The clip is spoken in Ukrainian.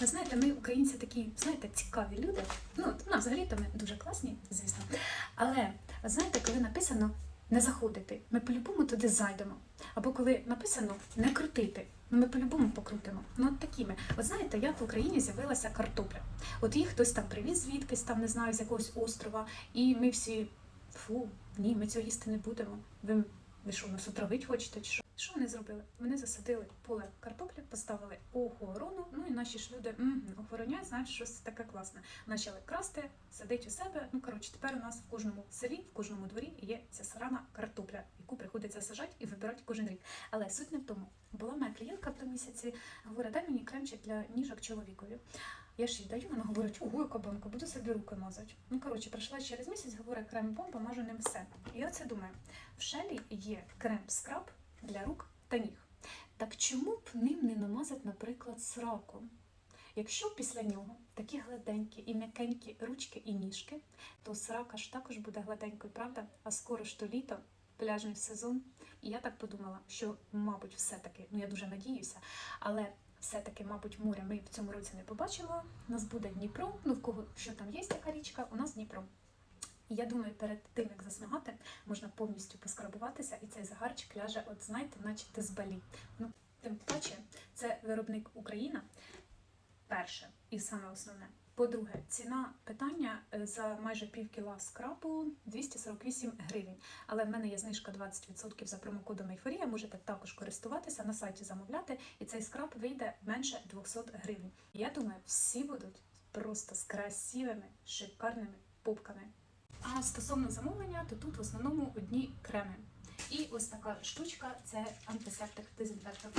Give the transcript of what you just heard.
Ви знаєте, ми українці такі, знаєте, цікаві люди. Ну, от, ну взагалі-то ми дуже класні, звісно. Але знаєте, коли написано не заходити, ми по-любому туди зайдемо. Або коли написано не крутити, ну ми по-любому покрутимо. Ну от такі ми. От знаєте, як в Україні з'явилася картопля. От її хтось там привіз звідкись, там не знаю, з якогось острова, і ми всі фу, ні, ми цього їсти не будемо. Ви, ви що, нас отравить хочете? Чи що? Що вони зробили? Вони засадили поле картоплі, поставили охорону, ну і наші ж люди охороняють, знають, щось таке класне. Почали красти, садить у себе. Ну коротше, тепер у нас в кожному селі, в кожному дворі є ця сарана картопля, яку приходиться сажати і вибирати кожен рік. Але суть не в тому. Була моя клієнтка тому місяці, говорить, дай мені кремчик для ніжок чоловікові. Я ж їй даю, вона говорить, ого, яка банка, буду собі руки мазати. Ну коротше, прийшла через місяць, говорить, крем помпа, мажу ним все. І оце думаю, в шелі є крем скраб для рук та ніг. Так чому б ним не намазати, наприклад, сраку? Якщо після нього такі гладенькі і м'якенькі ручки і ніжки, то срака ж також буде гладенькою, правда? А скоро ж то літо, пляжний сезон. І я так подумала, що, мабуть, все-таки, ну я дуже надіюся, але все-таки, мабуть, моря ми в цьому році не побачимо. У нас буде Дніпро. Ну, в кого що там є яка річка, у нас Дніпро. І я думаю, перед тим як засмагати, можна повністю поскрабуватися, і цей загарчик ляже, от знаєте, наче ти з балі. Ну, тим паче, це виробник Україна. Перше і саме основне. По-друге, ціна питання е, за майже пів кіла скрабу 248 гривень. Але в мене є знижка 20% за промокодом Ейфорія. Можете також користуватися на сайті замовляти, і цей скраб вийде менше 200 гривень. Я думаю, всі будуть просто з красивими, шикарними пупками. А стосовно замовлення, то тут в основному одні креми. І ось така штучка це антисептик дезінфектор.